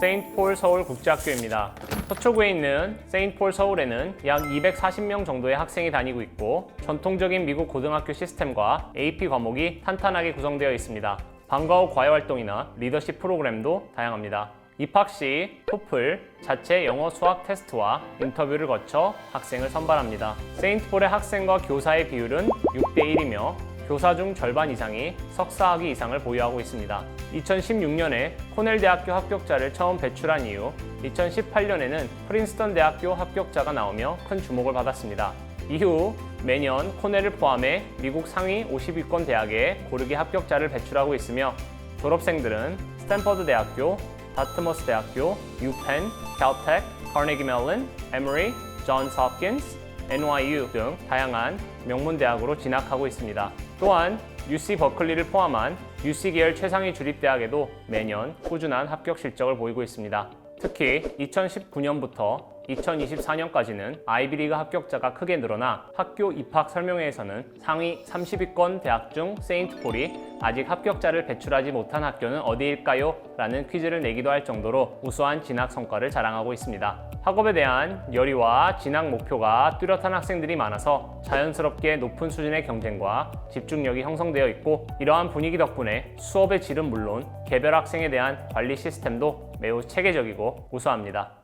세인트 폴 서울 국제학교입니다. 서초구에 있는 세인트 폴 서울에는 약 240명 정도의 학생이 다니고 있고 전통적인 미국 고등학교 시스템과 AP 과목이 탄탄하게 구성되어 있습니다. 방과 후 과외 활동이나 리더십 프로그램도 다양합니다. 입학 시 토플, 자체 영어 수학 테스트와 인터뷰를 거쳐 학생을 선발합니다. 세인트폴의 학생과 교사의 비율은 6대 1이며 교사 중 절반 이상이 석사학위 이상을 보유하고 있습니다. 2016년에 코넬 대학교 합격자를 처음 배출한 이후 2018년에는 프린스턴 대학교 합격자가 나오며 큰 주목을 받았습니다. 이후 매년 코넬을 포함해 미국 상위 50위권 대학에 고르게 합격자를 배출하고 있으며 졸업생들은 스탠퍼드 대학교, 다트머스 대학교, 유펜, 캘텍, 카네기 멜론, 에머리, 존스 홉킨스, NYU 등 다양한 명문 대학으로 진학하고 있습니다. 또한 UC 버클리를 포함한 UC 계열 최상위 주립 대학에도 매년 꾸준한 합격 실적을 보이고 있습니다. 특히 2019년부터 2024년까지는 아이비리그 합격자가 크게 늘어나 학교 입학 설명회에서는 상위 30위권 대학 중 세인트폴이 아직 합격자를 배출하지 못한 학교는 어디일까요? 라는 퀴즈를 내기도 할 정도로 우수한 진학 성과를 자랑하고 있습니다. 학업에 대한 열의와 진학 목표가 뚜렷한 학생들이 많아서 자연스럽게 높은 수준의 경쟁과 집중력이 형성되어 있고 이러한 분위기 덕분에 수업의 질은 물론 개별 학생에 대한 관리 시스템도 매우 체계적이고 우수합니다.